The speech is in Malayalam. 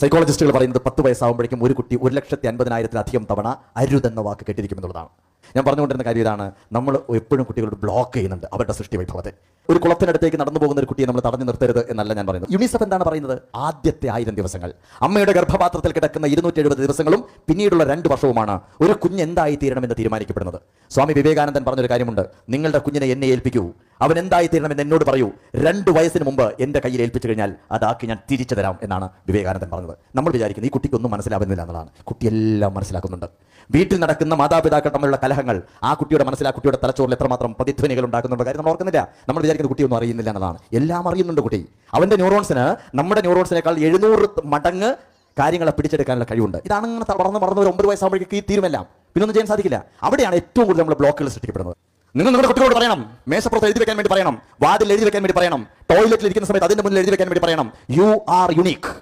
സൈക്കോളജിസ്റ്റുകൾ പറയുന്നത് പത്ത് വയസ്സാകുമ്പോഴേക്കും ഒരു കുട്ടി ഒരു ലക്ഷത്തി അൻപതിനായിരത്തിലധികം തവണ അരുതെന്ന വാക്ക് കേട്ടിരിക്കുമെന്നുള്ളതാണ് ഞാൻ പറഞ്ഞുകൊണ്ടിരുന്ന കാര്യം ഇതാണ്. നമ്മൾ എപ്പോഴും കുട്ടികളോട് ബ്ലോക്ക് ചെയ്യുന്നുണ്ട് അവരുടെ സൃഷ്ടി വൈഭവത്തെ. ഒരു കുളത്തിനടുത്തേക്ക് നടന്നു പോകുന്ന ഒരു കുട്ടിയെ നമ്മൾ തടഞ്ഞു നിർത്തരുത് എന്നല്ല ഞാൻ പറയുന്നത്. യുണിസെഫ് എന്താണ് പറയുന്നത്? ആദ്യത്തെ ആയിരം ദിവസങ്ങൾ. അമ്മയുടെ ഗർഭപാത്രത്തിൽ കിടക്കുന്ന ഇരുന്നൂറ്റി എഴുപത് ദിവസങ്ങളും പിന്നീടുള്ള രണ്ട് വർഷവുമാണ് ഒരു കുഞ്ഞ് എന്തായി തീരണമെന്ന് തീരുമാനിക്കപ്പെടുന്നത്. സ്വാമി വിവേകാനന്ദൻ പറഞ്ഞൊരു കാര്യമുണ്ട്. നിങ്ങളുടെ കുഞ്ഞിനെ എന്നെ ഏൽപ്പിക്കൂ. അവൻ എന്തായി തീരണമെന്ന് എന്നോട് പറയൂ. രണ്ട് വയസ്സിന് മുമ്പ് എന്റെ കയ്യിൽ ഏൽപ്പിച്ചു കഴിഞ്ഞാൽ അതാക്കി ഞാൻ തിരിച്ചു തരാം എന്നാണ് വിവേകാനന്ദൻ പറഞ്ഞത്. നമ്മൾ വിചാരിക്കുന്നത് ഈ കുട്ടിക്കൊന്നും മനസ്സിലാവുന്നില്ല എന്നതാണ് കുട്ടിയെല്ലാം മനസ്സിലാക്കുന്നുണ്ട്. വീട്ടിൽ നടക്കുന്ന മാതാപിതാക്കൾ തമ്മിലുള്ള കലഹങ്ങൾ ആ കുട്ടിയുടെ മനസ്സിലാ കുട്ടിയുടെ തലച്ചോറിൽ എത്രമാത്രം പ്രതിധ്വനികൾ ഉണ്ടാക്കുന്നുണ്ട് കാര്യം നമ്മൾ ഓർക്കുന്നില്ല. നമ്മൾ വിചാരിക്കുന്ന കുട്ടിയൊന്നും അറിയുന്നില്ല എന്നതാണ് എല്ലാം അറിയുന്നുണ്ട് കുട്ടി. അവന്റെ ന്യൂറോൺസിന് നമ്മുടെ ന്യൂറോൺസിനേക്കാൾ എഴുന്നൂറ് മടങ്ങ് കാര്യങ്ങളെ പിടിച്ചെടുക്കാനുള്ള കഴിവുണ്ട്. ഇതാണ് അങ്ങനെ വളർന്ന് വളർന്ന് ഒരു ഒമ്പത് വയസ്സാകുമ്പോഴേക്ക് ഈ തീരുമെല്ലാം. പിന്നൊന്നും ചെയ്യാൻ സാധിക്കില്ല. അവിടെയാണ് ഏറ്റവും കൂടുതൽ നമ്മൾ ബ്ലോക്കുകൾ സൃഷ്ടിക്കപ്പെടുന്നത്. നിങ്ങൾ നിങ്ങളുടെ കുട്ടികളോട് പറയണം. മേശപ്പുറത്ത് എഴുതി വെക്കാൻ വേണ്ടി പറയണം. വാതിൽ എഴുതി വെക്കാൻ വേണ്ടി പറയണം. ടോയ്ലറ്റിൽ ഇരിക്കുന്ന സമയത്ത് അതിന്റെ മുന്നിൽ എഴുതി വെക്കാൻ വേണ്ടി പറയണം. You are unique